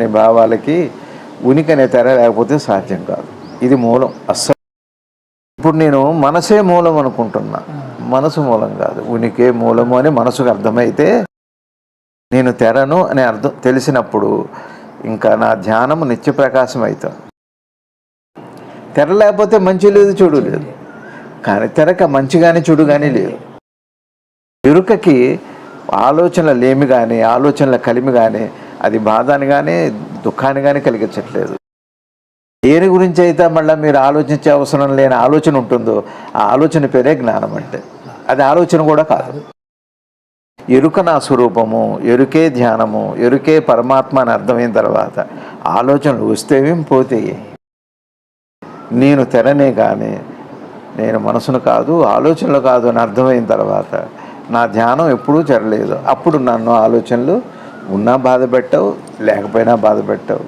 అనే భావాలకి ఉనికి అనే తెర లేకపోతే సాధ్యం కాదు. ఇది మూలం. అస్సలు ఇప్పుడు నేను మనసే మూలం అనుకుంటున్నా. మనసు మూలం కాదు. ఉనికే మూలము అని మనసుకు అర్థమైతే నేను తెరను అని అర్థం తెలిసినప్పుడు ఇంకా నా ధ్యానము నిత్య ప్రకాశం అవుతుంది తెర లేకపోతే మంచి లేదు చెడు లేదు. కానీ తెరక మంచి కానీ చెడు కానీ లేదు. ఎరుకకి ఆలోచనల లేమి కానీ ఆలోచనల కలిమి కానీ అది బాధని కానీ దుఃఖాన్ని కానీ కలిగించట్లేదు. దేని గురించి అయితే మళ్ళీ మీరు ఆలోచించే అవసరం లేని ఆలోచన ఉంటుందో ఆ ఆలోచన పేరే జ్ఞానం అంటే అది ఆలోచన కూడా కాదు. ఎరుక నా స్వరూపము ఎరుకే ధ్యానము ఎరుకే పరమాత్మ అని అర్థమైన తర్వాత ఆలోచనలు వస్తేవేం పోతాయి? నేను తెరనే కానీ నేను మనసును కాదు ఆలోచనలు కాదు అని అర్థమైన తర్వాత నా ధ్యానం ఎప్పుడూ చెరలేదు అప్పుడు నన్ను ఆలోచనలు ఉన్నా బాధ పెట్టవు లేకపోయినా బాధ పెట్టవు